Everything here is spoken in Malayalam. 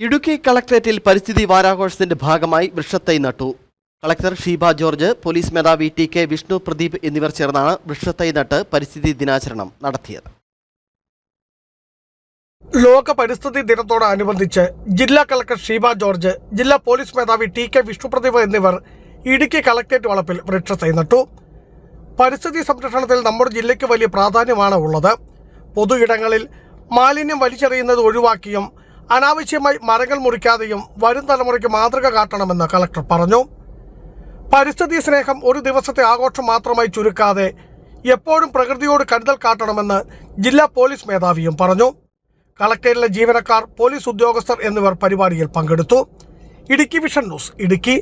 ഇടുക്കി കളക്ടറേറ്റിൽ പരിസ്ഥിതി വാരാഘോഷത്തിന്റെ ഭാഗമായി വൃക്ഷത്തൈ നട്ടു. കളക്ടർ ഷീബ ജോർജ് പോലീസ് മേധാവി ടി കെ വിഷ്ണു പ്രദീപ് എന്നിവർ ചേർന്നാണ് വൃക്ഷത്തൈ നട്ട് പരിസ്ഥിതി ദിനാചരണം നടത്തിയത്. ലോക പരിസ്ഥിതി ദിനത്തോടനുബന്ധിച്ച് ജില്ലാ കളക്ടർ ഷീബ ജോർജ് ജില്ലാ പോലീസ് മേധാവി ടി കെ വിഷ്ണുപ്രദീപ് എന്നിവർ ഇടുക്കി കളക്ടറേറ്റ് വളപ്പിൽ വൃക്ഷത്തൈ നട്ടു. പരിസ്ഥിതി സംരക്ഷണത്തിൽ നമ്മുടെ ജില്ലയ്ക്ക് വലിയ പ്രാധാന്യമാണ് ഉള്ളത്. പൊതു ഇടങ്ങളിൽ മാലിന്യം വലിച്ചെറിയുന്നത് ഒഴിവാക്കിയും അനാവശ്യമായി മരങ്ങൾ മുറിക്കാതെയും വരും തലമുറയ്ക്ക് മാതൃക കാട്ടണമെന്ന് കളക്ടർ പറഞ്ഞു. പരിസ്ഥിതി സ്നേഹം ഒരു ദിവസത്തെ ആഘോഷം മാത്രമായി ചുരുക്കാതെ എപ്പോഴും പ്രകൃതിയോട് കരുതൽ കാട്ടണമെന്ന് ജില്ലാ പോലീസ് മേധാവിയും പറഞ്ഞു. കളക്ടറേറ്റിലെ ജീവനക്കാർ പോലീസ് ഉദ്യോഗസ്ഥർ എന്നിവർ പരിപാടിയിൽ പങ്കെടുത്തു. Idukki vision news Idukki.